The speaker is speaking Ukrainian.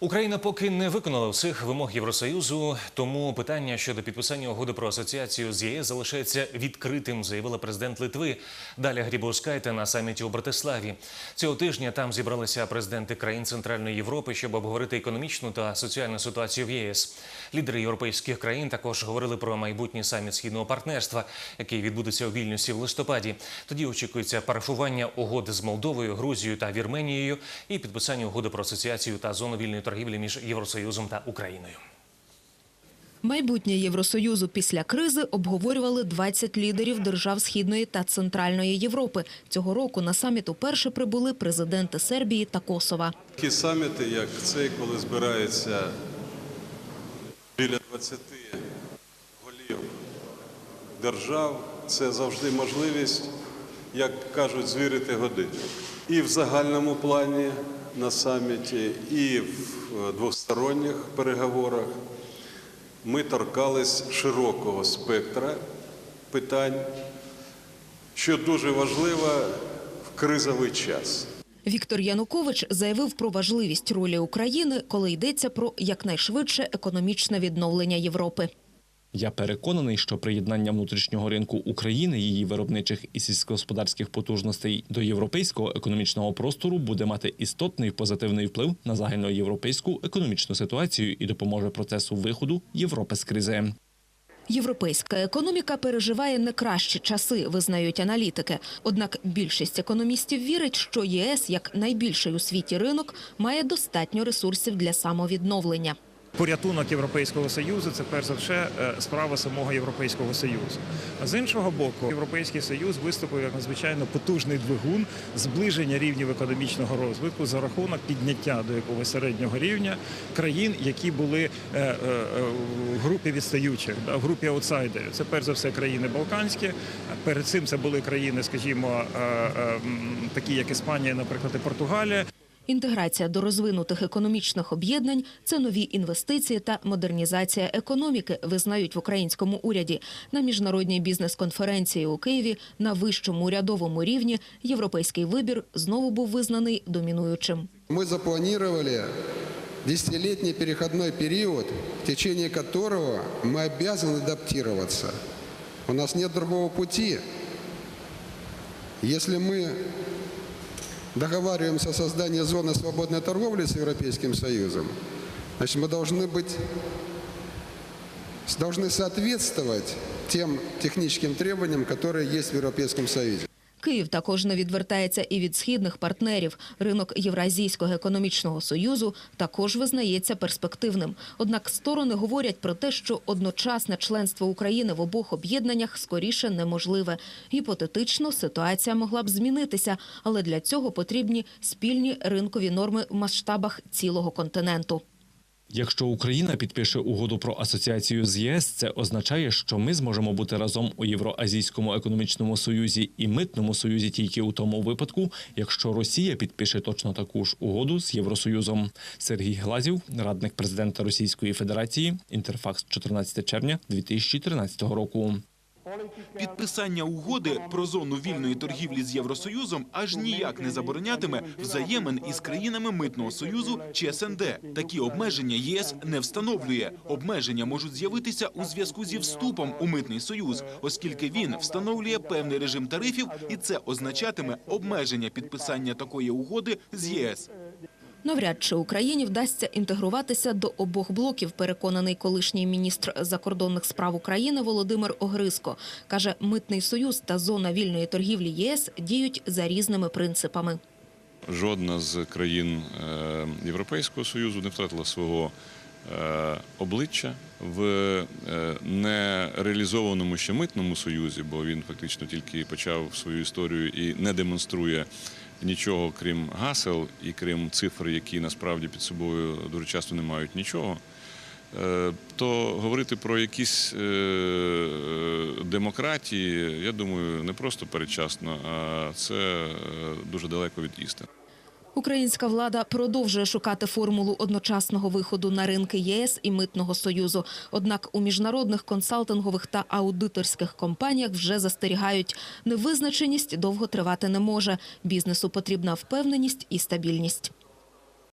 Україна поки не виконала всіх вимог Євросоюзу, тому питання щодо підписання угоди про асоціацію з ЄС залишається відкритим, заявила президент Литви Даля Грібовскайте на саміті у Братиславі. Цього тижня там зібралися президенти країн Центральної Європи, щоб обговорити економічну та соціальну ситуацію в ЄС. Лідери європейських країн також говорили про майбутній саміт східного партнерства, який відбудеться у Вільнюсі в листопаді. Тоді очікується парафування угоди з Молдовою, Грузією та Вірменією і підписання угоди про асоціацію та зону вільної торгівлі між Євросоюзом та Україною. Майбутнє Євросоюзу після кризи обговорювали 20 лідерів держав Східної та Центральної Європи. Цього року на саміт уперше прибули президенти Сербії та Косова. Такі саміти, як цей, коли збирається біля 20 голів держав, це завжди можливість, як кажуть, звірити годинник. І в загальному плані на саміті, і в е, двосторонніх переговорах ми торкались широкого спектра питань, що дуже важливо в кризовий час. Віктор Янукович заявив про важливість ролі України, коли йдеться про якнайшвидше економічне відновлення Європи. Я переконаний, що приєднання внутрішнього ринку України, її виробничих і сільськогосподарських потужностей до європейського економічного простору буде мати істотний позитивний вплив на загальноєвропейську економічну ситуацію і допоможе процесу виходу Європи з кризи. Європейська економіка переживає не кращі часи, визнають аналітики. Однак більшість економістів вірить, що ЄС, як найбільший у світі ринок, має достатньо ресурсів для самовідновлення. Порятунок Європейського союзу це перш за все е, справа самого Європейського союзу. А з іншого боку, Європейський союз виступив як надзвичайно потужний двигун зближення рівнів економічного розвитку за рахунок підняття до якогось середнього рівня країн, які були е, е, в групі відстаючих, в групі аутсайдерів. Це перш за все країни Балканські. Перед цим це були країни, скажімо, такі як Іспанія, наприклад, і Португалія. Інтеграція до розвинутих економічних об'єднань це нові інвестиції та модернізація економіки, визнають в українському уряді. На міжнародній бізнес-конференції у Києві на вищому урядовому рівні європейський вибір знову був визнаний домінуючим. Мы запланировали десятилетний переходной период, в течение которого мы обязаны адаптироваться. У нас нет другого пути. Если мы договариваемся о создании зоны свободной торговли с Европейским Союзом, значит, мы должны быть, должны соответствовать тем техническим требованиям, которые есть в Европейском Союзе. Київ також не відвертається і від східних партнерів. Ринок Євразійського економічного союзу також визнається перспективним. Однак сторони говорять про те, що одночасне членство України в обох об'єднаннях скоріше неможливе. Гіпотетично ситуація могла б змінитися, але для цього потрібні спільні ринкові норми в масштабах цілого континенту. Якщо Україна підпише угоду про асоціацію з ЄС, це означає, що ми зможемо бути разом у Євроазійському економічному союзі і митному союзі тільки у тому випадку, якщо Росія підпише точно таку ж угоду з Євросоюзом. Сергій Глазів, радник президента Російської Федерації, інтерфакс 14 червня 2013 року. Підписання угоди про зону вільної торгівлі з Євросоюзом аж ніяк не заборонятиме взаємин із країнами митного союзу чи СНД. Такі обмеження ЄС не встановлює. Обмеження можуть з'явитися у зв'язку зі вступом у митний союз, оскільки він встановлює певний режим тарифів, і це означатиме обмеження підписання такої угоди з ЄС. Навряд чи Україні вдасться інтегруватися до обох блоків, переконаний колишній міністр закордонних справ України Володимир Огриско. Каже, митний союз та зона вільної торгівлі ЄС діють за різними принципами. Жодна з країн е, Європейського Союзу не втратила свого е, обличчя в е, нереалізованому ще митному союзі, бо він фактично тільки почав свою історію і не демонструє нічого, крім гасел і крім цифр, які насправді під собою дуже часто не мають нічого. Е, То говорити про якісь е, демократії, я думаю, не просто передчасно, а це е, дуже далеко від істини. Українська влада продовжує шукати формулу одночасного виходу на ринки ЄС і митного союзу. Однак у міжнародних консалтингових та аудиторських компаніях вже застерігають, невизначеність довго тривати не може. Бізнесу потрібна впевненість і стабільність.